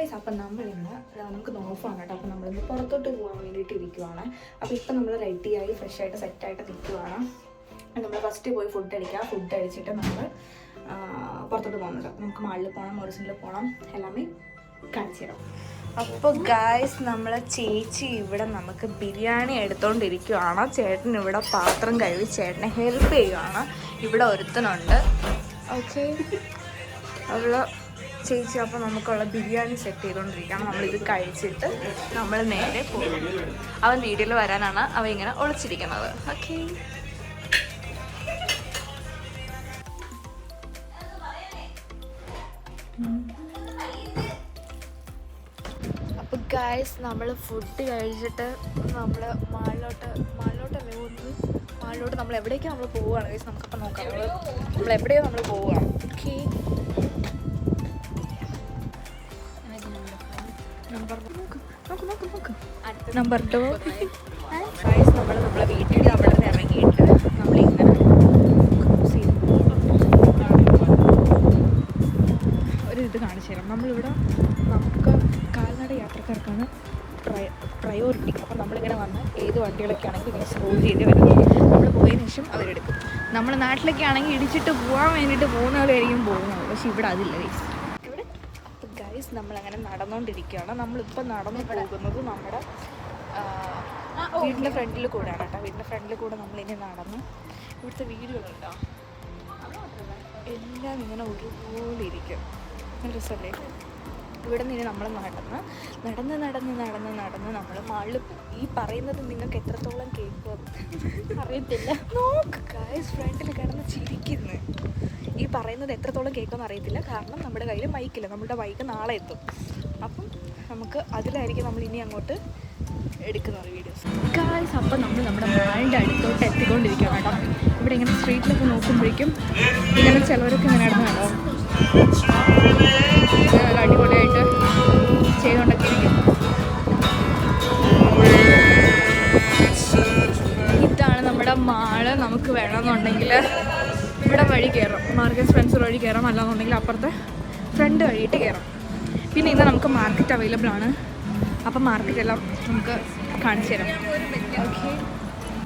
Guys അപ്പം നമ്മളിന്ന് നമുക്ക് നോഫാണ് കേട്ടോ. അപ്പം നമ്മളിന്ന് പുറത്തോട്ട് പോകാൻ വേണ്ടിയിട്ട് ഇരിക്കുവാണ്. അപ്പോൾ ഇപ്പം നമ്മൾ റെഡിയായി ഫ്രഷ് ആയിട്ട് സെറ്റായിട്ട് നിൽക്കുവാണ് നമ്മൾ ഫസ്റ്റ് പോയി ഫുഡ് അടിക്കുക ഫുഡ് അടിച്ചിട്ട് നമ്മൾ പുറത്തോട്ട് പോകുന്നത്. നമുക്ക് മാളിൽ പോകണം മോറിസിനിൽ പോകണം എല്ലാമേ കാണിച്ചു തരാം. അപ്പോൾ ഗായ്സ് നമ്മളെ ചേച്ചി ഇവിടെ നമുക്ക് ബിരിയാണി എടുത്തോണ്ടിരിക്കുവാണ്. ചേട്ടൻ ഇവിടെ പാത്രം കഴുകി ചേട്ടനെ ഹെൽപ്പ് ചെയ്യുവാണ്. ഇവിടെ ഒരുത്തനുണ്ട്. ഓക്കെ അവൾ ചേച്ചി അപ്പോൾ നമുക്കുള്ള ബിരിയാണി സെറ്റ് ചെയ്തുകൊണ്ടിരിക്കുകയാണ് നമ്മളിത് കഴിച്ചിട്ട് നമ്മൾ നേരെ പോകും അവൻ വീട്ടിൽ വരാനാണ് അവൻ ഇങ്ങനെ ഒളിച്ചിരിക്കുന്നത്. ഓക്കെ അപ്പോൾ ഗായ്സ് നമ്മൾ ഫുഡ് കഴിച്ചിട്ട് നമ്മൾ മാളിലോട്ട് മാളിലോട്ടല്ലേ പോകുന്നത്? മാളിലോട്ട് നമ്മൾ എവിടേക്കാണ് നമ്മൾ പോവുകയാണ് ഗൈസ് നമുക്കപ്പോൾ നോക്കാം. നമ്മൾ നമ്മൾ എവിടെയോ നമ്മൾ പോവുകയാണ് ഓക്കെ നോക്ക് നോക്ക്. നോക്ക് നമ്പർ ടു നമ്മൾ നമ്മളെ വീട്ടിൽ അവിടെ നിന്ന് ഇറങ്ങിയിട്ട് നമ്മളിങ്ങനെ ക്രൂസ് ചെയ്ത് ഒരു ഇത് കാണിച്ചു തരാം. നമ്മളിവിടെ നമുക്ക് കാൽനട യാത്രക്കാർക്കാണ് പ്രയോറിറ്റി അപ്പോൾ നമ്മളിങ്ങനെ വന്ന് ഏത് വണ്ടികളൊക്കെ ആണെങ്കിൽ ഇങ്ങനെ സ്ക്രോൾ ചെയ്ത് വരുന്നത്. നമ്മൾ പോയതിനു ശേഷം അവരെടുക്കും. നമ്മുടെ നാട്ടിലൊക്കെ ആണെങ്കിൽ ഇടിച്ചിട്ട് പോകാൻ വേണ്ടിയിട്ട് പോകുന്നവരായിരിക്കും പോകുന്നത്. പക്ഷെ ഇവിടെ അതില്ല അപ്പോൾ ഗൈസ് നമ്മളങ്ങനെ നടന്നുകൊണ്ടിരിക്കുകയാണ് നമ്മളിപ്പോൾ നടന്നു പോകുന്നത് നമ്മുടെ വീടിന്റെ ഫ്രണ്ടിൽ കൂടെയാണ് കേട്ടോ. വീടിന്റെ ഫ്രണ്ടിൽ കൂടെ നമ്മളിനി നടന്നു ഇവിടുത്തെ വീടുകളുണ്ടോ? എല്ലാം ഇങ്ങനെ ഒരുപോലെ ഇരിക്കും നല്ല രസമല്ലേ? ഇവിടെ നിന്ന് നമ്മൾ നടന്ന് നടന്ന് നടന്ന് നടന്ന് നടന്ന് നമ്മൾ മാളിൽ ഈ പറയുന്നത് നിങ്ങൾക്ക് എത്രത്തോളം കേൾക്കും? അറിയത്തില്ല. നോക്ക് ഗായ്സ് ഫ്രണ്ടിൽ കിടന്ന് ചിരിക്കുന്നു. ഈ പറയുന്നത് എത്രത്തോളം കേൾക്കുമെന്ന് അറിയത്തില്ല. കാരണം നമ്മുടെ കയ്യിൽ മൈക്കില്ല നമ്മുടെ മൈക്ക് നാളെ എത്തും. അപ്പം നമുക്ക് അതിലായിരിക്കും നമ്മൾ ഇനി അങ്ങോട്ട് എടുക്കുന്നത് വീഡിയോസ് ഗായ്സ് അപ്പം നമ്മൾ നമ്മുടെ മാളിന്റെ അടുത്തോട്ട് എത്തിക്കൊണ്ടിരിക്കുകയാണ് കേട്ടോ. ഇവിടെ ഇങ്ങനെ സ്ട്രീറ്റിലൊക്കെ നോക്കുമ്പോഴേക്കും ഇങ്ങനെ ചിലവരൊക്കെ ഇങ്ങനെ നടന്നു കേട്ടോ ചെയ്തുകൊണ്ടൊക്കെ ഇരിക്കും ഇതാണ് നമ്മുടെ മാൾ. നമുക്ക് വേണമെന്നുണ്ടെങ്കിൽ ഇവിടെ വഴി കയറാം. മാർക്കറ്റ് സ്പെൻസർ വഴി കയറാം. അല്ലാന്നുണ്ടെങ്കിൽ അപ്പുറത്തെ ഫ്രണ്ട് വഴിയിട്ട് കയറാം. പിന്നെ ഇന്ന് നമുക്ക് മാർക്കറ്റ് അവൈലബിൾ ആണ്. അപ്പം മാർക്കറ്റ് എല്ലാം നമുക്ക് കാണിച്ചു തരാം. ഓക്കെ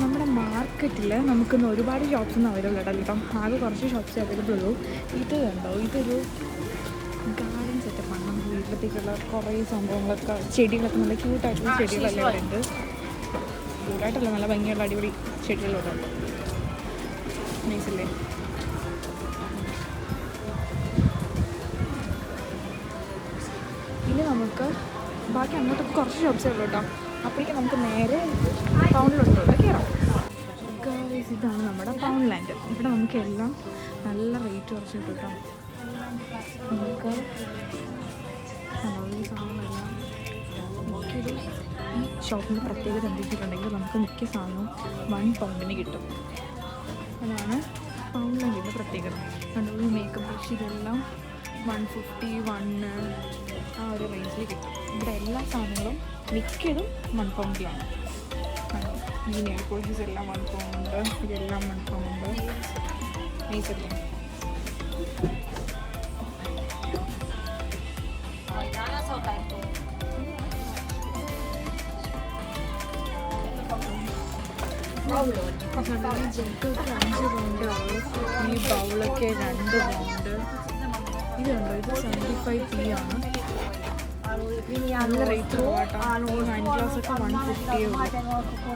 നമ്മുടെ മാർക്കറ്റിൽ നമുക്കിന്ന് ഒരുപാട് ഷോപ്സ് ഒന്നും അവൈലബിൾ അല്ല കേട്ടോ. ആകെ കുറച്ച് ഷോപ്സ് അവൈലബിൾ ഉള്ളൂ. ഇത് കണ്ടോ? ഇതൊരു നമുക്ക് കുറേ സംഭവങ്ങളൊക്കെ ചെടികളൊക്കെ നല്ല ക്യൂട്ടായിട്ടുള്ള ചെടികളെല്ലാം ഇവിടെ ഉണ്ട്. ക്യൂട്ടായിട്ടല്ല നല്ല ഭംഗിയുള്ള അടിപൊളി ചെടികളൊക്കെ ഉണ്ട് നൈസല്ലേ ഇനി നമുക്ക് ബാക്കി അങ്ങോട്ട് കുറച്ച് ഷോപ്സേ ഉള്ളൂ കേട്ടോ. അപ്പോഴേക്കും നമുക്ക് നേരെ ടൗണിലുണ്ട് കയറാം. ഇതാണ് നമ്മുടെ ടൗൺ ലാൻഡ് ഇവിടെ നമുക്ക് എല്ലാം നല്ല റേറ്റ് കുറച്ച് കിട്ടും കേട്ടോ. നമുക്ക് ഈ സാധനമെല്ലാം മിക്കൊരു ഈ ഷോപ്പിന്റെ പ്രത്യേകത എന്തെങ്കിലുണ്ടെങ്കിൽ നമുക്ക് മിക്ക സാധനവും വൺ പൗണ്ടിന് കിട്ടും. അതാണ് പൗണ്ടിന്റെ പ്രത്യേകത. കണ്ടോ ഈ മേക്കപ്പ് ഇതെല്ലാം വൺ ഫിഫ്റ്റി വൺ ആ ഒരു റേഞ്ചിൽ കിട്ടും. ഇവിടെ എല്ലാ സാധനങ്ങളും മിക്കതും വൺ പൗണ്ടിലാണ് ഈ നെയിൽ പോളിഷസ് എല്ലാം വൺ പൗണ്ട് ഇതെല്ലാം വൺ പൗണ്ട് നൈസല്ലേ ഈ ബൗളൊക്കെ രണ്ട് പൗണ്ട് ഇതുണ്ടോ ഇത് സെവന്റി ഫൈവ് പി ആണ് നല്ല റേറ്റ് പോകാട്ടോ ഹാൻഡ് ഗ്ലാസ് ഒക്കെ വൺ ഫിഫ്റ്റി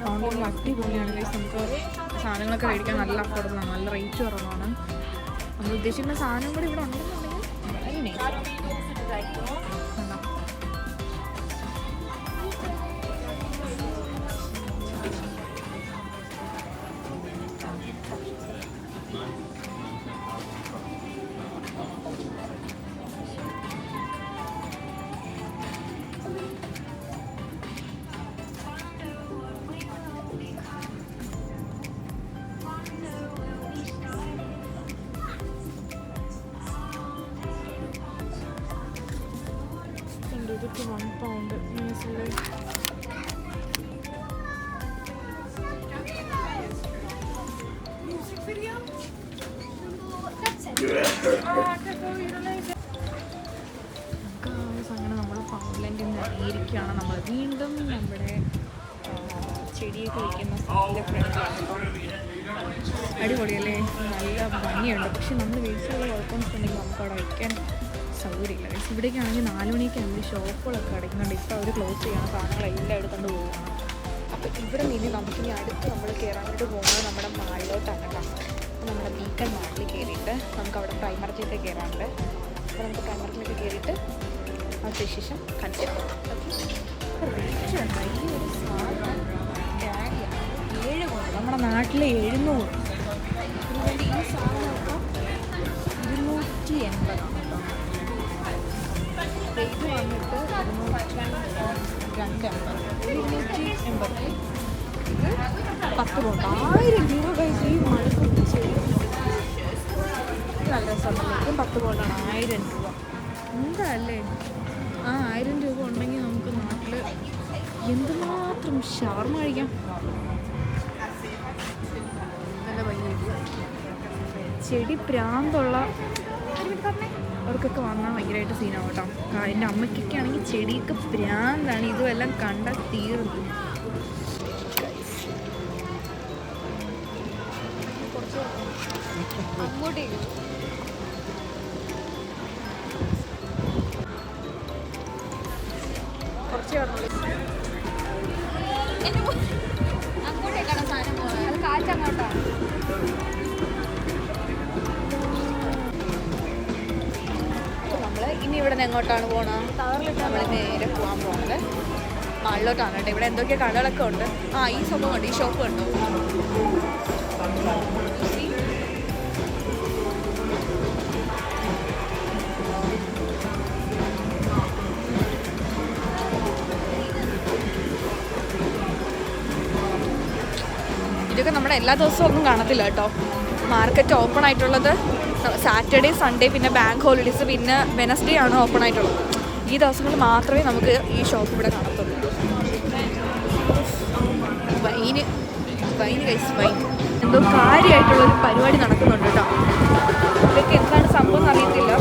അതുകൊണ്ട് അടിപൊളിയാണ് ഗൈസ് നമുക്ക് സാധനങ്ങളൊക്കെ മേടിക്കാൻ നല്ല അഫോർഡബിൾ നല്ല റേറ്റ് കുറവാണ് നമ്മൾ ഉദ്ദേശിക്കുന്ന സാധനം കൂടി ഇവിടെ ഉണ്ടെന്നുണ്ടെങ്കിൽ ഷോപ്പുകളൊക്കെ അടയ്ക്കുന്നുണ്ട്. ഇപ്പോൾ അവർ ക്ലോസ് ചെയ്യണം. സാധനങ്ങളെല്ലാം എടുത്തുകൊണ്ട് പോവുകയാണ്. അപ്പോൾ ഇവിടെ നിന്ന് നമുക്കിനി അടുത്ത് നമ്മൾ കയറാനായിട്ട് പോകുന്നത് നമ്മുടെ മാളിലോട്ടാണ് കേട്ടോ. നമ്മുടെ ബീക്കൺ മാളിൽ കയറിയിട്ട് നമുക്ക് അവിടെ പ്രൈമറിലേക്ക് കയറാനുണ്ട് അപ്പോൾ നമുക്ക് പ്രൈമറിലേക്ക് കയറിയിട്ട് അതിന് ശേഷം കണ്ടിട്ടുണ്ട് സാധനം ഏഴ് കൊണ്ട്. നമ്മുടെ നാട്ടിലെ എഴുന്നൂറ്. ഈ സാധനമൊക്കെ ഇരുന്നൂറ്റി എൺപതാണ്. ഇത് പത്ത് കൊണ്ട് ആയിരം രൂപ ഈ ചെയ്യും നല്ല സമയം പത്ത് കൊണ്ടാണ് ആയിരം രൂപ. എന്താ അല്ലേ ആ ആയിരം രൂപ ഉണ്ടെങ്കിൽ നമുക്ക് നാട്ടിൽ എന്തുമാത്രം ഷവർമ കഴിക്കാം. നല്ല ചെടി പ്രാന്തുള്ള അവർക്കൊക്കെ വന്നാൽ ഭയങ്കരമായിട്ട് സീനാവും കേട്ടോ. എന്റെ അമ്മയ്ക്കൊക്കെ ആണെങ്കിൽ ചെടിയൊക്കെ പ്രാന്താണ്. ഇതുമെല്ലാം കണ്ട തീർന്നു. അങ്ങോട്ടേക്ക്. എങ്ങോട്ടാണ് പോണത്. നമ്മൾ നേരെ പോകാൻ പോകുന്നത് മാളിലോട്ടാണ് കേട്ടോ. ഇവിടെ എന്തൊക്കെ കടകളൊക്കെ ഉണ്ട്? ആ ഈ സംഭവം ഉണ്ട് ഈ ഷോപ്പ് ഉണ്ടോ ഇതൊക്കെ നമ്മുടെ എല്ലാ ദിവസവും ഒന്നും കാണത്തില്ല കേട്ടോ. മാർക്കറ്റ് ഓപ്പൺ ആയിട്ടുള്ളത് സാറ്റർഡേ സൺഡേ പിന്നെ ബാങ്ക് ഹോളിഡേയ്സ് പിന്നെ വെനസ്ഡേ ആണ് ഓപ്പൺ ആയിട്ടുള്ളത്. ഈ ദിവസങ്ങളിൽ മാത്രമേ നമുക്ക് ഈ ഷോപ്പ് ഇവിടെ കാണത്തുള്ളൂ. എന്തോ കാര്യമായിട്ടുള്ള ഒരു പരിപാടി നടക്കുന്നുണ്ട് കേട്ടോ. ഇതൊക്കെ എന്താണ് സംഭവം അറിയത്തില്ല.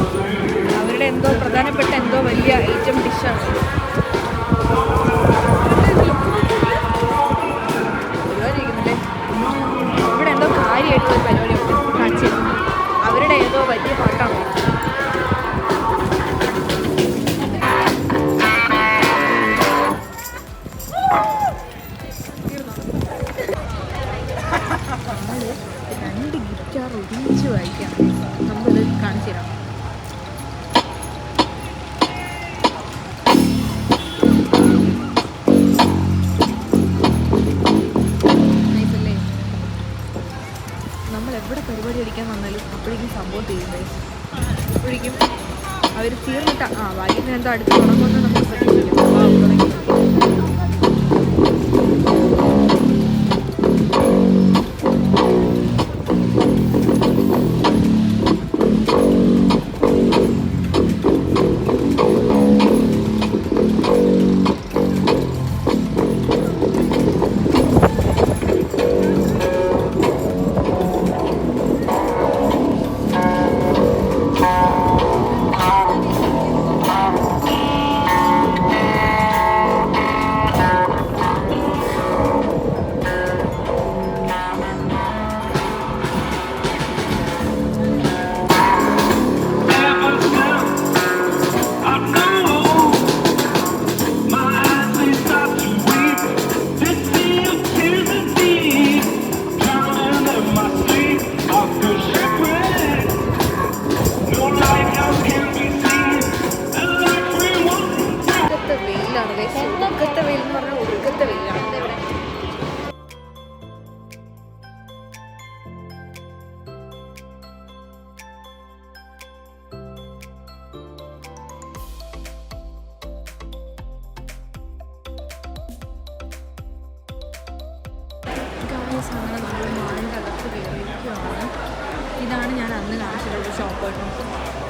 അവരുടെ എന്തോ പ്രധാനപ്പെട്ട എന്തോ വലിയ ഐറ്റം ഡിഷാണ് Nice അല്ലേ? നമ്മൾ എവിടെ പരിപാടി അടിക്കാൻ വന്നാലും അപ്പോഴേക്കും സംഭവം തീരുന്നത്. അപ്പോഴേക്കും അവർ തീർന്നിട്ട് ആ വൈകുന്നേരം എന്താ അടുത്ത് തുടങ്ങുമെന്ന് നമുക്ക് പ്രതീക്ഷിക്കാം.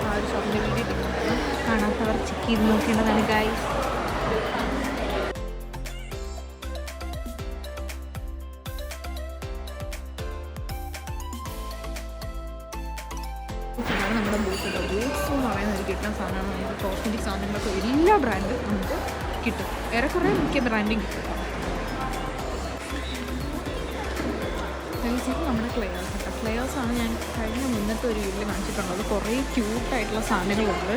ആ ഒരു ഷോപ്പിന്റെ വീഡിയോ കാണാത്തവർ ചെക്ക് ചെയ്ത് നോക്കേണ്ടതാണ് ഗായ്സ് ഇതാണ് നമ്മുടെ ബൂത്ത് കേട്ടോ ബൂട്ട്സ് എന്ന് പറയുന്ന ഒരു കിട്ടുന്ന സാധനമാണ്. നമുക്ക് കോസ്മെറ്റിക് സാധനങ്ങളൊക്കെ എല്ലാ ബ്രാൻഡും നമുക്ക് കിട്ടും. ഏറെക്കുറെ മിക്ക ബ്രാൻഡും കിട്ടും. നമ്മുടെ ക്ലെയർ കേട്ടോ ക്ലെയേഴ്സ് ആണ് ഞാൻ കഴിഞ്ഞ മുന്നത്തെ ഒരു വീട്ടിൽ കാണിച്ചിട്ടുള്ളത് കുറേ ക്യൂട്ടായിട്ടുള്ള സാധനങ്ങളുണ്ട്.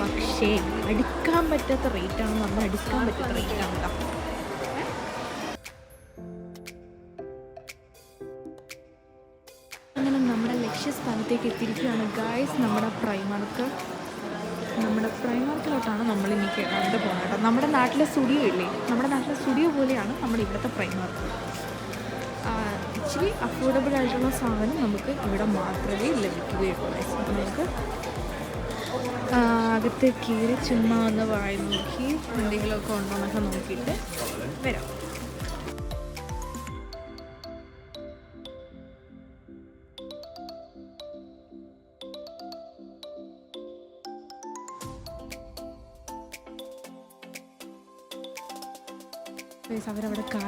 പക്ഷേ അടുക്കാൻ പറ്റാത്ത റേറ്റാണ് നമ്മൾ അടുക്കാൻ പറ്റാത്ത റേറ്റാണ് കേട്ടോ അങ്ങനെ നമ്മുടെ ലക്ഷ്യസ്ഥാനത്തേക്ക് എത്തിയിരിക്കുകയാണ്. ഗായ്സ് നമ്മുടെ പ്രൈമാർക്ക് നമ്മുടെ പ്രൈമാർക്കിലോട്ടാണ് നമ്മൾ ഇനി കയറാണ്ട് പോകുന്നത് നമ്മുടെ നാട്ടിലെ സ്റ്റുഡിയോ ഇല്ലേ? നമ്മുടെ നാട്ടിലെ സ്റ്റുഡിയോ പോലെയാണ് നമ്മുടെ ഇവിടുത്തെ പ്രൈമാർക്ക് ഇച്ചിരി അഫോർഡബിൾ ആയിട്ടുള്ള സാധനം നമുക്ക് ഇവിടെ മാത്രമേ ലഭിക്കുകയുള്ളൂ. അപ്പോൾ നമുക്ക് അകത്ത് കീറി ചുമ്മാ ഒന്ന് വായി നോക്കി എന്തെങ്കിലുമൊക്കെ ഉണ്ടോ എന്നൊക്കെ നോക്കിയിട്ട് വരാം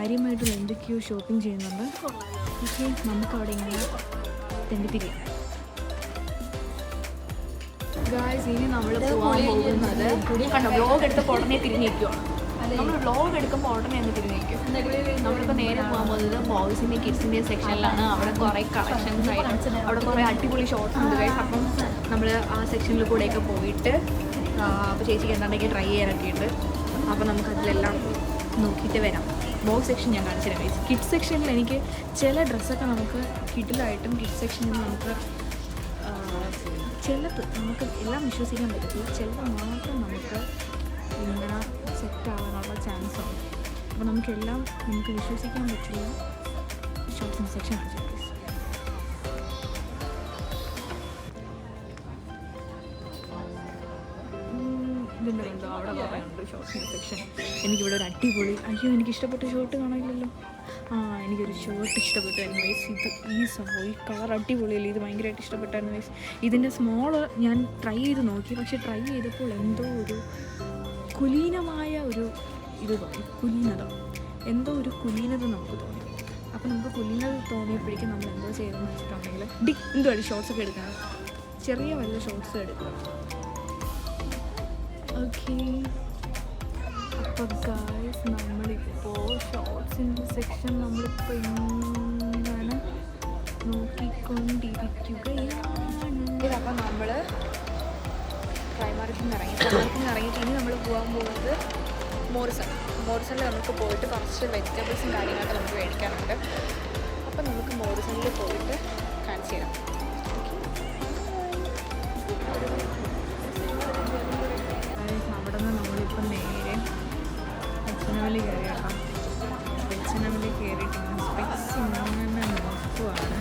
കാര്യമായിട്ടുള്ള എന്തൊക്കെയോ ഷോപ്പിംഗ് ചെയ്യുന്നുണ്ട്. പക്ഷേ നമുക്കവിടെ ഇങ്ങനെ തെണ്ടിപ്പിക്കാം. ഗായ്സ് ഇനി നമ്മൾ പോകാൻ പോകുന്നത് കണ്ടോ? വ്ലോഗ് എടുത്തപ്പോൾ ഉടനെ തിരിഞ്ഞിരിക്കുവാണ്. നമ്മൾ വ്ലോഗ് എടുക്കുമ്പോൾ ഉടനെ അങ്ങ് തിരിഞ്ഞിരിക്കും. നമ്മളിപ്പോൾ നേരെ പോകാൻ പോകുന്നത് ബോയ്സിന്റെയും കിഡ്സിന്റെയും സെക്ഷനിലാണ് അവിടെ കുറേ കളക്ഷൻസ് ആയിട്ട് അവിടെ കുറേ അടിപൊളി ഷോർട്സ് ഉണ്ട് ഗൈസ് അപ്പം നമ്മൾ ആ സെക്ഷനിൽ കൂടെയൊക്കെ പോയിട്ട് അപ്പോൾ ചേച്ചിക്ക് എന്താണെങ്കിൽ ട്രൈ ചെയ്യാനൊക്കെ ഉണ്ട്. അപ്പോൾ നമുക്ക് അതിലെല്ലാം നോക്കിയിട്ട് വരാം. ബോക്സ് സെക്ഷൻ ഞാൻ കാണിച്ചു തരാം. ഗൈസ് കിഡ് സെക്ഷനിൽ എനിക്ക് ചില ഡ്രസ്സൊക്കെ നമുക്ക് കിഡിലായിട്ടും കിഡ് സെക്ഷനിൽ നമുക്ക് ചില ചിലത് നമുക്ക് എല്ലാം വിശ്വസിക്കാൻ പറ്റത്തില്ല. ചിലത് മാത്രം നമുക്ക് ഇങ്ങനെ സെറ്റ് ആവാനുള്ള ചാൻസ് ഉണ്ട്. അപ്പോൾ നമുക്കെല്ലാം നമുക്ക് വിശ്വസിക്കാൻ പറ്റില്ല ഷോപ്പിംഗ് സെക്ഷൻ ആണ് കുറേ ഉണ്ട് സെക്ഷൻ എനിക്കിവിടെ ഒരു അടിപൊളി അയ്യോ എനിക്ക് ഇഷ്ടപ്പെട്ട ഷോർട്ട് കാണാനില്ലല്ലോ. ആ എനിക്കൊരു ഷോർട്ട് ഇഷ്ടപ്പെട്ടായിരുന്നു വൈസ് ഇത് ഈ സംഭവം ഈ കളർ അടിപൊളിയല്ലേ? ഇത് ഭയങ്കരമായിട്ട് ഇഷ്ടപ്പെട്ടായിരുന്നു വൈസ് ഇതിന്റെ സ്മോൾ ഞാൻ ട്രൈ ചെയ്ത് നോക്കി. പക്ഷേ ട്രൈ ചെയ്തപ്പോൾ എന്തോ ഒരു കുലീനമായ ഒരു ഇത് തോന്നി. കുലീനത. എന്തോ ഒരു കുലീനത നമുക്ക് തോന്നി. അപ്പോൾ നമുക്ക് കുലീനത തോന്നിയപ്പോഴേക്കും നമ്മൾ എന്തോ ചെയ്തതെന്ന് വെച്ചിട്ടുണ്ടെങ്കിൽ ഡി എന്തുവാണ് ഷോർട്സ് ഒക്കെ എടുക്കണം ചെറിയ വല്ല ഷോർട്സ് എടുക്കുക ഓക്കെ അപ്പോൾ ഗായ്സ് നമ്മളിപ്പോൾ ഷോർട്സിന്റെ സെക്ഷൻ നമ്മളിപ്പോൾ ഇങ്ങനെ നോക്കിക്കൊണ്ടിരിക്കുകയാണ്. അപ്പോൾ നമ്മൾ പ്രൈമാർക്കിൽ നിന്ന് ഇറങ്ങി പ്രൈമാർക്കിൽ നിന്ന് ഇറങ്ങിയിട്ട് ഇനി നമ്മൾ പോകാൻ പോകുന്നത് മോറിസൺ മോറിസണിൽ നമുക്ക് പോയിട്ട് കുറച്ച് വെജിറ്റബിൾസും കാര്യങ്ങളൊക്കെ നമുക്ക് മേടിക്കാനുണ്ട്. അപ്പോൾ നമുക്ക് മോറിസണിൽ പോയിട്ട് കാണിച്ചു തരാം അവിടെ നിന്ന് നമ്മളിപ്പോൾ നേരെ വെച്ചനവലി കയറി കേട്ടോ കയറിയിട്ടുണ്ട്. കയറിയിട്ട് സ്പെക്സ് ഇങ്ങനെ നോക്കുവാണ്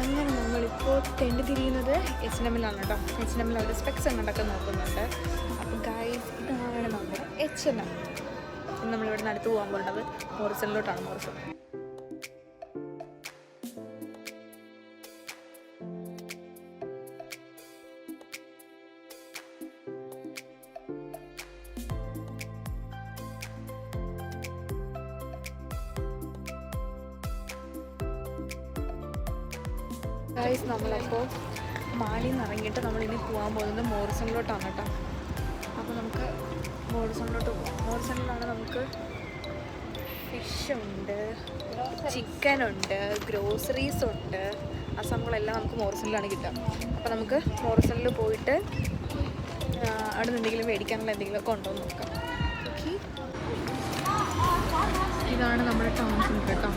അങ്ങനെ നമ്മളിപ്പോൾ തെണ്ടി തിരിയുന്നത് എച്ച് എമ്മിലാണ് കേട്ടോ എച്ച് എൻ എമ്മിൽ അവർ സ്പെക്സ് അങ്ങോട്ടൊക്കെ നോക്കുന്നുണ്ട്. അപ്പോൾ ഗൈസ് ഇതാണ് നമ്മുടെ എച്ച് എം എം നമ്മളിവിടെ നിന്ന് അടുത്ത് പോകാൻ പോകുന്നത് മോറിസണിലോട്ടാണ് മോറിസൺ നമുക്ക് മോറിസണിലാണ് കിട്ടുക. അപ്പോൾ നമുക്ക് മോറിസണിൽ പോയിട്ട് അവിടെ നിന്ന് എന്തെങ്കിലും മേടിക്കാനുള്ള എന്തെങ്കിലുമൊക്കെ ഉണ്ടോ എന്ന് നോക്കാം. ഓക്കെ. ഇതാണ് നമ്മുടെ ടൗൺ സെന്റർ കേട്ടോ.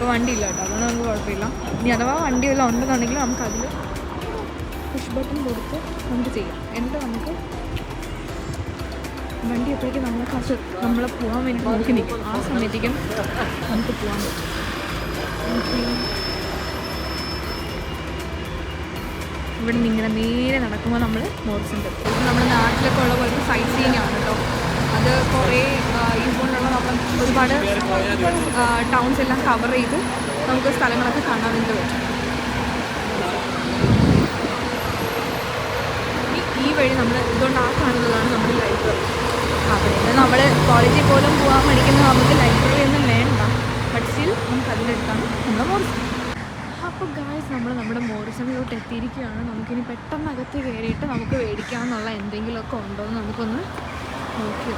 ഇപ്പോൾ വണ്ടി ഇല്ല കേട്ടോ. അതുകൊണ്ട് നമുക്ക് കുഴപ്പമില്ല. ഇനി അഥവാ വണ്ടി വല്ല ഉണ്ടെന്നുണ്ടെങ്കിൽ നമുക്ക് അതിൽ പുഷ് ബട്ടൺ കൊടുത്ത് നമുക്ക് ചെയ്യാം. എന്നിട്ട് നമുക്ക് വണ്ടി എപ്പോഴേക്കും നമ്മളെ കാശ് നമ്മളെ പോകാൻ വേണ്ടി നോക്കി നിൽക്കും. ആ സമയത്തേക്കും നമുക്ക് പോകാൻ പറ്റും. ഇവിടെ നിന്ന് ഇങ്ങനെ നേരെ നടക്കുമ്പോൾ നമ്മൾ ഇത് നമ്മുടെ നാട്ടിലൊക്കെ ഉള്ള പോലത്തെ സൈറ്റ് സീനാണ് കേട്ടോ. അത് കുറേ ഇതുപോലുള്ള നമ്മൾ ഒരുപാട് ടൗൺസ് എല്ലാം കവർ ചെയ്ത്. നമുക്ക് സ്ഥലങ്ങളൊക്കെ കാണാൻ വേണ്ടി പറ്റും. ഈ വഴി നമ്മൾ ഇതുകൊണ്ട് ആ കാണുന്നതാണ് നമ്മുടെ ലൈബ്രറി അവിടെ നമ്മൾ കോളേജിൽ പോലും പോകാൻ പഠിക്കുന്ന നമുക്ക് ലൈബ്രറി ഒന്നും വേണ്ട. ബട്ട് സ്റ്റിൽ നമുക്ക് അതിന്റെ അടുത്താണ് നമ്മുടെ മോറിസൺ അപ്പോൾ ഗായ്സ് നമ്മൾ നമ്മുടെ മോറിസമിലോട്ട് എത്തിയിരിക്കുകയാണ്. നമുക്കിനി പെട്ടെന്ന് അകത്ത് കയറിയിട്ട് നമുക്ക് മേടിക്കാമെന്നുള്ള എന്തെങ്കിലുമൊക്കെ ഉണ്ടോ എന്ന് നമുക്കൊന്ന് നോക്കി.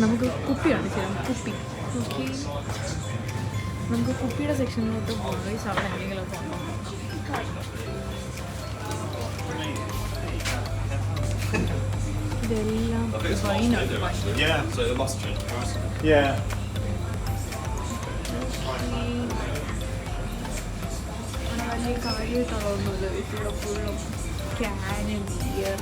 നമുക്ക് കുപ്പിയാണ് ചെയ്യാം കുപ്പി ഓക്കെ നമുക്ക് കുപ്പിയുടെ സെക്ഷനിലോട്ട് പോയി അവിടെ എന്തെങ്കിലുമൊക്കെ ഉണ്ടോ ഇതെല്ലാം വൈനാണ്. വലിയ കാര്യമായിട്ടുള്ളതൊന്നുമില്ല ഇവിടെ ഫുള്ളും ക്യാന് ബിയർ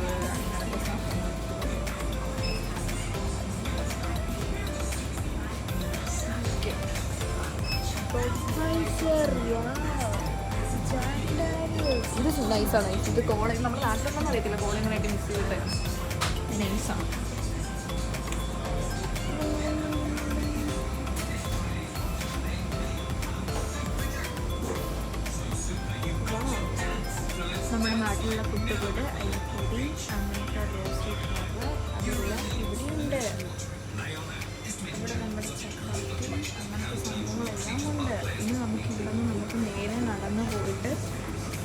ഇത് നൈസാണ് ഇത് കോളേജ് നമ്മുടെ നാട്ടിലൊന്നും അറിയത്തില്ല കോളേജുകളായിട്ട് മിസ് ചെയ്തിട്ട്. നൈസാണ്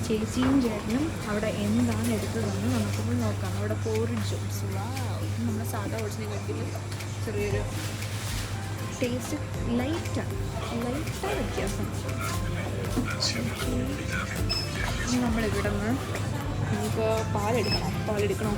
ചേച്ചിയും ചേട്ടനും അവിടെ എന്താണ് എടുത്തതെന്ന് നമുക്കൊന്ന് നോക്കാം. അവിടെ പോറിഡ്ജും ജോസ് നമ്മുടെ സാധാ ഓടിച്ചിനെ കഴിക്കുന്നു ചെറിയൊരു ടേസ്റ്റ് ലൈറ്റാണ് ലൈറ്റാണ് വ്യത്യാസം. നമ്മളിവിടെ നിന്ന് നമുക്ക് പാലെടുക്കണം പാലെടുക്കണം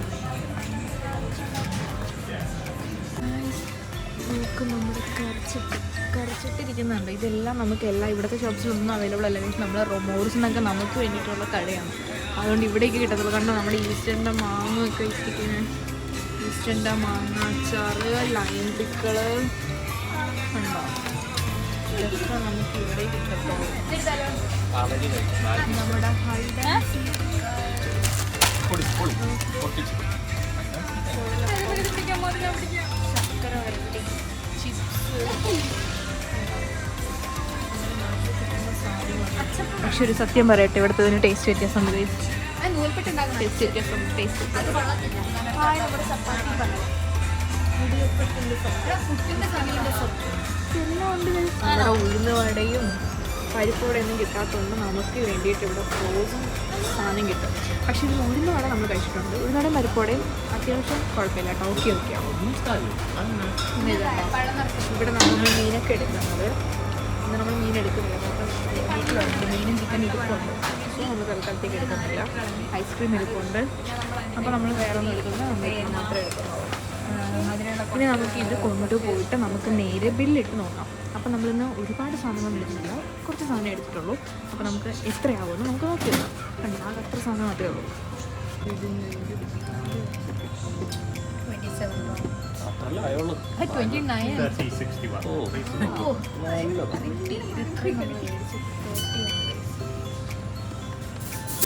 നമുക്ക് നമ്മുടെ കരച്ചിട്ട് കരച്ചിട്ടിരിക്കുന്നുണ്ട്. ഇതെല്ലാം നമുക്ക് എല്ലാം ഇവിടുത്തെ ഷോപ്സിലൊന്നും അവൈലബിൾ അല്ല. പക്ഷേ നമ്മുടെ മോറിസിനൊക്കെ നമുക്ക് വേണ്ടിയിട്ടുള്ള കടയാണ്. അതുകൊണ്ട് ഇവിടേക്ക് കിട്ടത്തുള്ളൂ. കണ്ടോ നമ്മുടെ ഈസ്റ്ററിന്റെ മാങ്ങ ഒക്കെ ഇരിക്കുന്നത് ഈസ്റ്ററിന്റെ മാങ്ങ അച്ചാറ് ലൈൻ പിക്കൾ ഉണ്ടോ ഇതൊക്കെ നമുക്ക് ഇവിടെ കിട്ടത്തുള്ളൂ. നമ്മുടെ ഹൈഡ് ശർക്കര വരട്ടി. ചിപ്സ്. പക്ഷെ ഒരു സത്യം പറയട്ടെ ഇവിടുത്തെ ടേസ്റ്റ് വ്യത്യാസം ടേസ്റ്റ് വ്യത്യാസം ടേസ്റ്റ് നമ്മുടെ ഉഴുന്ന് വടയും പരിപ്പോടെയൊന്നും കിട്ടാത്തതുകൊണ്ട് നമുക്ക് വേണ്ടിയിട്ട് ഇവിടെ ഫ്രോസൺ സാധനം കിട്ടും. പക്ഷേ ഇത് ഉഴുന്ന വട നമ്മൾ കഴിച്ചിട്ടുണ്ട്. ഉഴുന്നടയും പരിപ്പോടെയും അത്യാവശ്യം കുഴപ്പമില്ല കേട്ടോ. ഓക്കെ ഓക്കെ ആവും? ഇവിടെ നമ്മൾ മീനൊക്കെ എടുക്കുന്നത്. ഇന്ന് നമ്മൾ മീൻ എടുക്കുന്നില്ല. മീനും ചിക്കൻ ഇരിപ്പുണ്ട്. സോ നമ്മൾ തൽക്കാലത്തേക്ക് എടുക്കുന്നില്ല. ഐസ്ക്രീം ഇരിപ്പുണ്ട്. അപ്പോൾ നമ്മൾ വേറെ ഒന്നും എടുക്കുന്നില്ല നമ്മൾ മാത്രമേ എടുക്കുന്നുള്ളൂ. പിന്നെ നമുക്ക് ഇത് കൊണ്ടുപോയിട്ട് നമുക്ക് നേരെ ബില്ലിട്ട് നോക്കാം. അപ്പോൾ നമ്മളിന്ന് ഒരുപാട് സാധനങ്ങൾ എടുക്കുന്നില്ല കുറച്ച് സാധനം എടുത്തിട്ടുള്ളൂ. അപ്പോൾ നമുക്ക് എത്രയാവുമെന്ന് നമുക്ക് നോക്കി നോക്കാം. കണ്ടോ? ആകെ അത്ര സാധനം മാത്രമേ ഉള്ളൂ. Twenty nine 3061.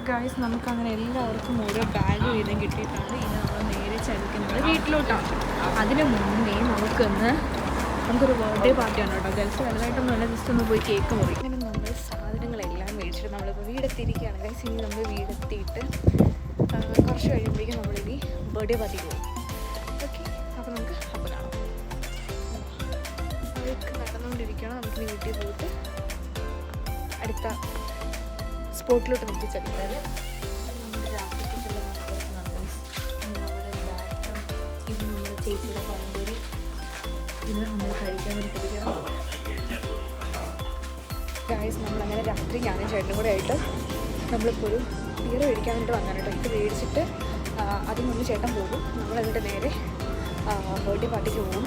ഗായ്സ് നമുക്ക് അങ്ങനെ എല്ലാവർക്കും ഓരോ ബാഗ് വീതം കിട്ടിയിട്ടാണ് ഇനി നമ്മൾ നേരെ ചലിക്കുന്നത് വീട്ടിലോട്ടാണ് അതിന് മുന്നേ നമുക്കൊന്ന് നമുക്കൊരു ബർത്ത്ഡേ പാർട്ടിയാണ് കേട്ടോ. ഗൾഫ് വലുതായിട്ടൊന്നും അല്ല ജസ്റ്റ് ഒന്ന് പോയി കേക്ക് മുറി. അങ്ങനെ നമ്മൾ സാധനങ്ങളെല്ലാം മേടിച്ചിട്ട് നമ്മളിപ്പോൾ വീടെത്തിയിരിക്കുകയാണ്. ഗൈസ് ഇനി നമ്മൾ വീടെത്തിയിട്ട് കുറച്ച് കഴിയുമ്പോഴേക്കും നമ്മളിനി ബർത്ത്ഡേ പാർട്ടിക്ക് പോകും. അതൊക്കെ നടന്നുകൊണ്ടിരിക്കുകയാണ് നമുക്ക് വീട്ടിൽ പോയിട്ട് അടുത്ത സ്പോട്ടിലോട്ട് നമുക്ക് ചെല്ലാം. നമ്മുടെ നമ്മൾ നമ്മളങ്ങനെ രാത്രി ഞാനും ചേട്ടനും കൂടെ ആയിട്ട് നമ്മളിപ്പോൾ ഒരു ബിയർ മേടിക്കാൻ വേണ്ടി വന്നാണ് കേട്ടോ. ഇത് മേടിച്ചിട്ട് അതിന് മുന്നേ ചേട്ടൻ പോകും. നമ്മളതിന്റെ നേരെ ബർത്ത്ഡേ പാർട്ടിക്ക് പോകും.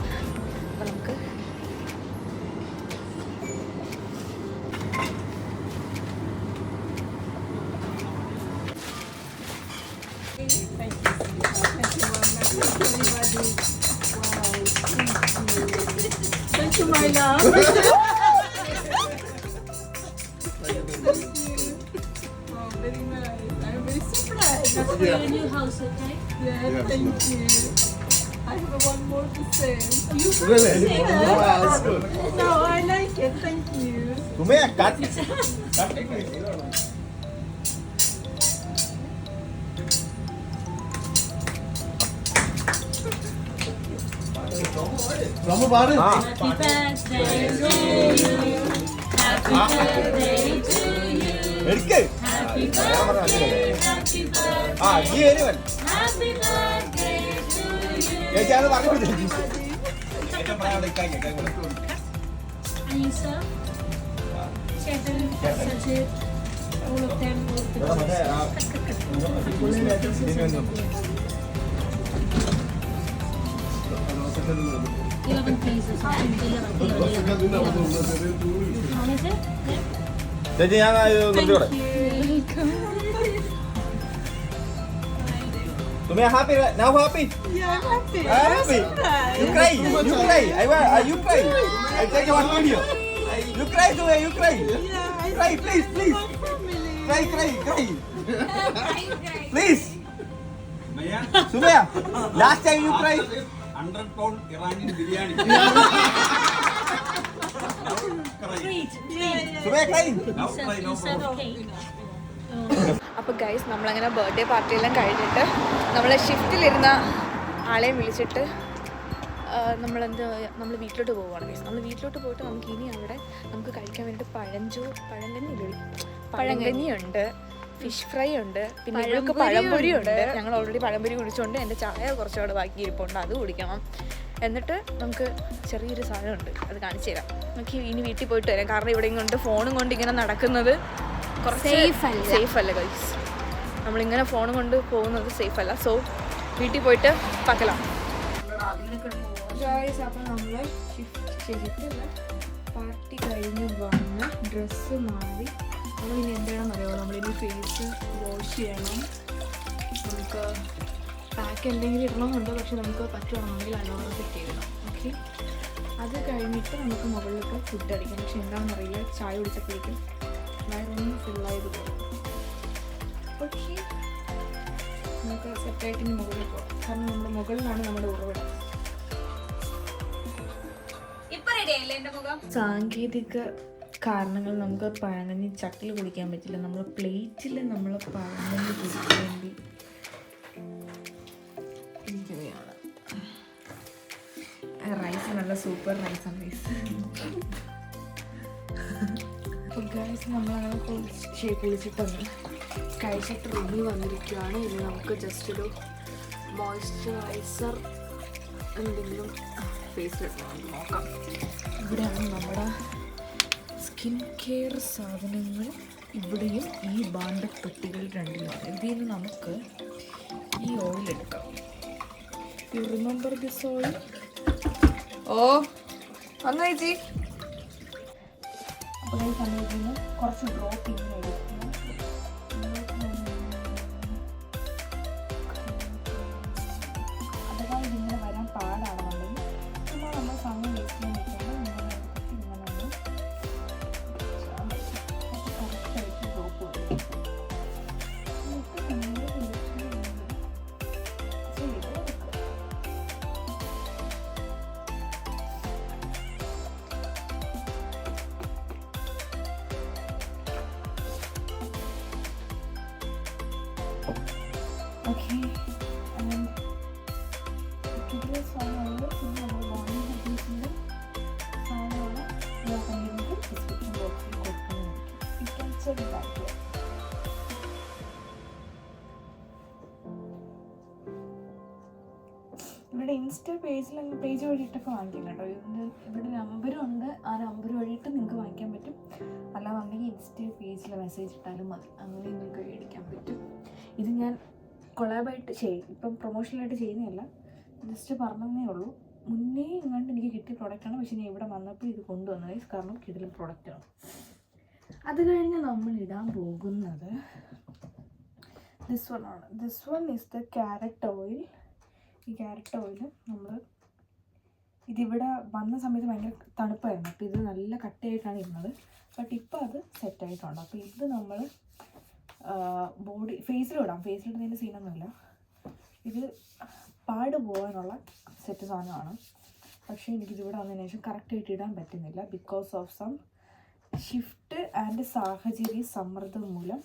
അപ്പോൾ നമുക്ക് you. സുമയ കട്ട് നമ്മ പാട് Happy birthday to you. Happy birthday to you. എടുക്ക് Happy birthday, happy birthday, ആ ഈ you. ചേച്ചി അത് പറഞ്ഞു all of them, all of the ഇവിടെ മറ്റേ ആ ഇതിന് വേണ്ടി Eleven pieces. Eleven, eleven, eleven. How is it? Yeah. ചേച്ചി ഞാൻ കൊണ്ടുകൂടെ Sumaya happy now happy Yeah, I'm happy. happy you cry you cry I want uh, you cry I take one video you cry Sumaya you cry Yeah, I cry please please my family. cry cry cry please Sumaya last time you cry hundred pound Iranian biryani Treat. Sumaya cry. Now cry, no problem. അപ്പോൾ guys നമ്മളങ്ങനെ birthday പാർട്ടിയെല്ലാം കഴിഞ്ഞിട്ട് നമ്മളെ ഷിഫ്റ്റിലിരുന്ന ആളെയും വിളിച്ചിട്ട് നമ്മളെന്ത് നമ്മൾ വീട്ടിലോട്ട് പോവുകയാണ് ഗൈസ് നമ്മൾ വീട്ടിലോട്ട് പോയിട്ട് നമുക്ക് ഇനി അവിടെ നമുക്ക് കഴിക്കാൻ വേണ്ടി പഴഞ്ചോ പഴങ്കഞ്ഞി. പഴങ്കഞ്ഞിയുണ്ട് ഫിഷ് ഫ്രൈ ഉണ്ട് പിന്നെ ഇവൾക്ക് പഴംപൊരി ഉണ്ട് ഞങ്ങൾ ഓൾറെഡി പഴംപൊരി കുടിച്ചുകൊണ്ട് എന്റെ ചായ കുറച്ചുകൂടെ ബാക്കി ഇരിപ്പുണ്ട് അത് കുടിക്കണം. എന്നിട്ട് നമുക്ക് ചെറിയൊരു സാധനമുണ്ട്. അത് കാണിച്ചു തരാം. നമുക്ക് ഇനി വീട്ടിൽ പോയിട്ട് വരാം. കാരണം ഇവിടെ കൊണ്ട് ഫോണും കൊണ്ട് ഇങ്ങനെ നടക്കുന്നത് കുറച്ച് സേഫ് അല്ല. സേഫ് അല്ല ഗൈസ് നമ്മളിങ്ങനെ ഫോണും കൊണ്ട് പോകുന്നത് സേഫ് അല്ല. സോ വീട്ടിൽ പോയിട്ട് പക്കലാം ഗൈസ് അപ്പം നമ്മൾ ഷിഫ്റ്റ് പാർട്ടി കഴിഞ്ഞ് വന്ന് ഡ്രസ്സ് മാറി. നമ്മളിനി എന്താണെന്ന് അറിയാമോ നമ്മളിനി ഫേസ് വാഷ് ചെയ്യണം. നമുക്ക് പാക്ക് എന്തെങ്കിലും ഇടണമെന്നുണ്ട്? പക്ഷെ നമുക്ക് പറ്റുവാണെങ്കിൽ അലോറ സെറ്റ് ചെയ്യണം ഓക്കെ അത് കഴിഞ്ഞിട്ട് നമുക്ക് മുകളിലൊക്കെ ഫുഡ് അടിക്കാം. പക്ഷെ എന്താണെന്ന് അറിയില്ല ചായ കുടിച്ചപ്പോഴേക്കും വയറൊന്നും ഫുള്ളായത് പോകും ഓക്കെ നമുക്ക് ഇനി മുകളിൽ പോകാം കാരണം നമ്മുടെ മുകളിലാണ് നമ്മുടെ ഉറവിടം. സാങ്കേതിക കാരണങ്ങൾ നമുക്ക് പഴങ്കഞ്ഞി ചട്ടിൽ കുടിക്കാൻ പറ്റില്ല. നമ്മൾ പ്ലേറ്റിൽ നമ്മൾ പഴങ്കഞ്ഞി കുടിക്കേണ്ടി ഇരിക്കുകയാണ്. റൈസ് നല്ല സൂപ്പർ റൈസാണ് റൈസ് ഗൈസ് നമ്മളങ്ങനെ കുളിച്ച് കുളിച്ചിട്ടൊന്ന് കഴിച്ചിട്ട് റൂമിൽ വന്നിരിക്കുകയാണ് ഇനി നമുക്ക് ജസ്റ്റ് ഒരു മോയ്സ്ചറൈസർ എന്തെങ്കിലും ഫേസിൽ നോക്കാം. ഇവിടെയാണ് നമ്മുടെ സ്കിൻ കെയർ സാധനങ്ങൾ. ഇവിടെയും ഈ ബാണ്ടപ്പെട്ടികൾ രണ്ടിലാണ്. ഇതിൽ നിന്ന് നമുക്ക് ഈ ഓയിൽ എടുക്കാം. യു റിമെമ്പർ ദിസ് ഓയിൽ ഓ വന്നു ചേച്ചി. അപ്പോൾ ഈ സമയത്ത് നിന്ന് കുറച്ച് ഡ്രോപ്പ് ഇങ്ങനെ എടുക്കുന്നു നമ്മൾ ബോണി യു ചെക്ക് ഇവിടെ ഇൻസ്റ്റ പേജിൽ പേജ് വഴിയിട്ടൊക്കെ വാങ്ങിക്കാം കേട്ടോ ഇതിന്റെ ഇവിടെ നമ്പർ ഉണ്ട്. ആ നമ്പർ വഴിയിട്ട് നിങ്ങൾക്ക് വാങ്ങിക്കാൻ പറ്റും. അല്ലാന്നുണ്ടെങ്കിൽ ഇൻസ്റ്റ പേജിൽ മെസ്സേജ് ഇട്ടാലും മതി. അങ്ങനെ നിങ്ങൾക്ക് മേടിക്കാൻ പറ്റും. ഇത് ഞാൻ കൊളാബായിട്ട് ചെയ്യും ഇപ്പം പ്രൊമോഷനായിട്ട് ചെയ്യുന്നതല്ല. ജസ്റ്റ് പറഞ്ഞതേ ഉള്ളൂ. മുന്നേ എങ്ങാണ്ട് എനിക്ക് കിട്ടിയ പ്രോഡക്റ്റാണ് പക്ഷേ ഞാൻ ഇവിടെ വന്നപ്പോൾ ഇത് കൊണ്ടുവന്നത്? കാരണം കിടിലം പ്രോഡക്റ്റാണ് അത് കഴിഞ്ഞ് നമ്മൾ ഇടാൻ പോകുന്നത് ദിസ് വൺ ആണ്. This one is the carrot oil ഈ ക്യാരറ്റ് ഓയിൽ നമ്മൾ ഇതിവിടെ വന്ന സമയത്ത് ഭയങ്കര തണുപ്പായിരുന്നു. അപ്പോൾ ഇത് നല്ല കട്ടയായിട്ടാണ് ഇരുന്നത്. ബട്ട് ഇപ്പോൾ അത് സെറ്റായിട്ടുണ്ട് അപ്പോൾ ഇത് നമ്മൾ ബോഡി ഫേസിൽ ഇടാം. ഫേസിലിടുന്നതിന്റെ സീനൊന്നുമില്ല ഇത് പാട് പോകാനുള്ള സെറ്റ് സാധനമാണ്. പക്ഷേ എനിക്കിതിവിടെ വന്നതിന് ശേഷം കറക്റ്റായിട്ട് ഇടാൻ പറ്റുന്നില്ല. Because of some shift and സാഹചര്യ സമ്മർദ്ദം മൂലം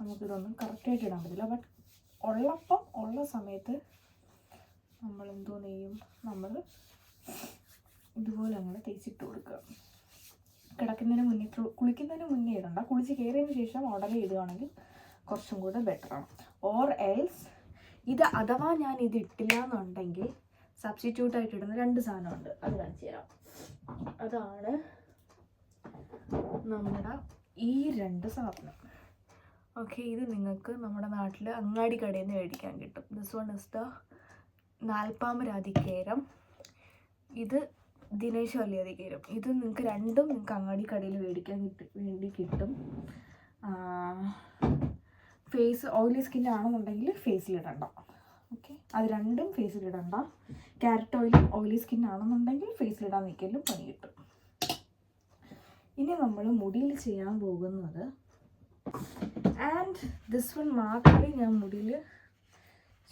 നമുക്കിതൊന്നും കറക്റ്റായിട്ട് ഇടാൻ പറ്റില്ല. ബട്ട് ഉള്ളപ്പം ഉള്ള സമയത്ത് നമ്മൾ എന്തോ നെയ്യും നമ്മൾ ഇതുപോലെ അങ്ങനെ തേച്ചിട്ട് കൊടുക്കുക. കിടക്കുന്നതിന് മുന്നേ കുളിക്കുന്നതിന് മുന്നേ ഇടണ്ട. കുളിച്ച് കയറിയതിന് ശേഷം ഉടനെ ഇടുകയാണെങ്കിൽ കുറച്ചും കൂടെ ആണ്. ഓർ എൽസ് ഇത് അഥവാ ഞാൻ ഇത് ഇട്ടില്ല എന്നുണ്ടെങ്കിൽ സബ്സ്റ്റിറ്റ്യൂട്ട് ആയിട്ട് ഇടുന്ന രണ്ട് സാധനമുണ്ട്. അത് കാണിച്ചു തരാം. അതാണ് നമ്മുടെ ഈ രണ്ട് സാധനം. ഓക്കെ ഇത് നിങ്ങൾക്ക് നമ്മുടെ നാട്ടിൽ അങ്ങാടി കടയിൽ നിന്ന് മേടിക്കാൻ കിട്ടും. ദിസ് വൺ ഇസ് ദ നാൽപ്പാമരാതിക്കേരം ഇത് ദിനേശ് വല്യാതിക്കേരം ഇത് നിങ്ങൾക്ക് രണ്ടും നിങ്ങൾക്ക് അങ്ങാടി കടയിൽ മേടിക്കാൻ വേണ്ടി കിട്ടും. ഫേസ് ഓയിലി സ്കിൻ ആണെന്നുണ്ടെങ്കിൽ ഫേസിലിടണ്ട ഓക്കെ അത് രണ്ടും ഫേസിലിടണ്ട ക്യാരറ്റ് ഓയിലും ഓയിലി സ്കിൻ ആണെന്നുണ്ടെങ്കിൽ ഫേസിലിടാൻ നിൽക്കലും പണി കിട്ടും. ഇനി നമ്മൾ മുടിയിൽ ചെയ്യാൻ പോകുന്നത് ആൻഡ് ദിസ് വൺ മാത്രമേ ഞാൻ മുടിയിൽ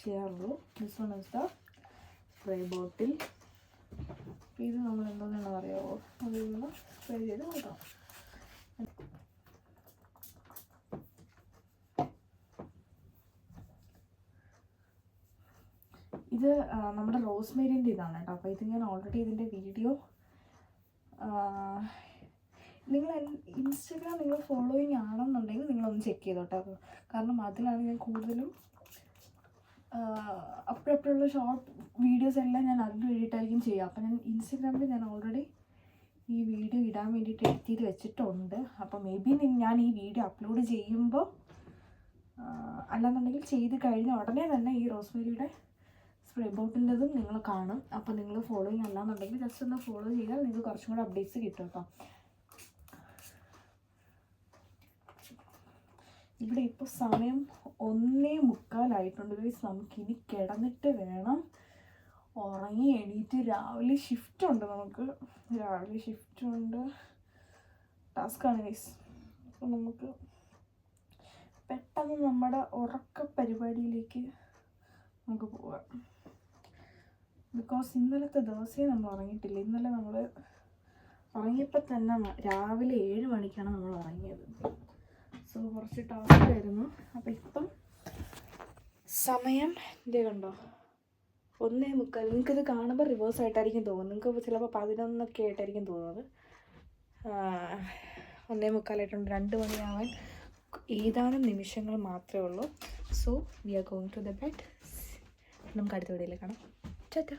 ചെയ്യാറുള്ളൂ. This one is the spray bottle ഇത് നമ്മൾ എന്തോന്നാണെന്ന് അറിയാമോ അതിൽ നിന്ന് സ്പ്രേ ചെയ്ത് നോക്കാം ഇത് നമ്മുടെ നമ്മുടെ റോസ്മേരിന്റെ ഇതാണ് കേട്ടോ. അപ്പോൾ ഇത് ഞാൻ ഓൾറെഡി ഇതിന്റെ വീഡിയോ നിങ്ങൾ ഇൻസ്റ്റഗ്രാം നിങ്ങൾ ഫോളോയിങ് ആണെന്നുണ്ടെങ്കിൽ നിങ്ങളൊന്ന് ചെക്ക് ചെയ്തോട്ടെ. കാരണം അതിലാണ് ഞാൻ കൂടുതലും അപ്പോഴപ്പോഴുള്ള ഷോർട്ട് വീഡിയോസ് എല്ലാം ഞാൻ അതിന് വേണ്ടിയിട്ടായിരിക്കും ചെയ്യുക. അപ്പം ഞാൻ ഇൻസ്റ്റഗ്രാമിൽ ഞാൻ ഓൾറെഡി ഈ വീഡിയോ ഇടാൻ വേണ്ടിയിട്ട് എഡിറ്റ് ചെയ്ത് വെച്ചിട്ടുണ്ട്. അപ്പോൾ മേ ബി ഞാൻ ഈ വീഡിയോ അപ്ലോഡ് ചെയ്യുമ്പോൾ അല്ലാന്നുണ്ടെങ്കിൽ ചെയ്ത് കഴിഞ്ഞ ഉടനെ തന്നെ ഈ റോസ്മേരിയുടെ സ്പ്രേ ബോട്ടിന്റെതും നിങ്ങൾ കാണും. അപ്പോൾ നിങ്ങൾ ഫോളോയിങ് അല്ലാന്നുണ്ടെങ്കിൽ ജസ്റ്റ് ഒന്ന് ഫോളോ ചെയ്താൽ നിങ്ങൾക്ക് കുറച്ചും കൂടെ അപ്ഡേറ്റ്സ് കിട്ടും കേട്ടോ ഇവിടെ ഇപ്പോൾ സമയം ഒന്നേ മുക്കാലായിട്ടുണ്ട്. ഗൈസ് നമുക്കിനി കിടന്നിട്ട് വേണം ഉറങ്ങി എണീറ്റ്. രാവിലെ ഷിഫ്റ്റ് ഉണ്ട് നമുക്ക്. രാവിലെ ഷിഫ്റ്റ് ഉണ്ട്. ടാസ്ക്കാണ് ഗൈസ് അപ്പോൾ നമുക്ക് പെട്ടെന്ന് നമ്മുടെ ഉറക്ക പരിപാടിയിലേക്ക് നമുക്ക് പോവാം. ബിക്കോസ് ഇന്നലത്തെ ദിവസമേ നമ്മൾ ഉറങ്ങിയിട്ടില്ല. ഇന്നലെ നമ്മൾ ഉറങ്ങിയപ്പോൾ തന്നെ രാവിലെ ഏഴ് മണിക്കാണ് നമ്മൾ ഉറങ്ങിയത്. സോ കുറച്ച് ടാസ്ക് അപ്പം ഇപ്പം സമയം ഇതേ കണ്ടോ? ഒന്നേ മുക്കാൽ. നിങ്ങൾക്കിത് കാണുമ്പോൾ റിവേഴ്സ് ആയിട്ടായിരിക്കും തോന്നുന്നത്. നിങ്ങൾക്ക് ചിലപ്പോൾ പതിനൊന്നൊക്കെ ആയിട്ടായിരിക്കും തോന്നുന്നത്. ഒന്നേ മുക്കാലായിട്ടുണ്ട് രണ്ട് മണിയാവാൻ ഏതാനും നിമിഷങ്ങൾ മാത്രമേ ഉള്ളൂ. So we are going to the bed നമുക്ക് അടുത്ത വീഡിയോയിൽ കാണാം. ചേട്ടാ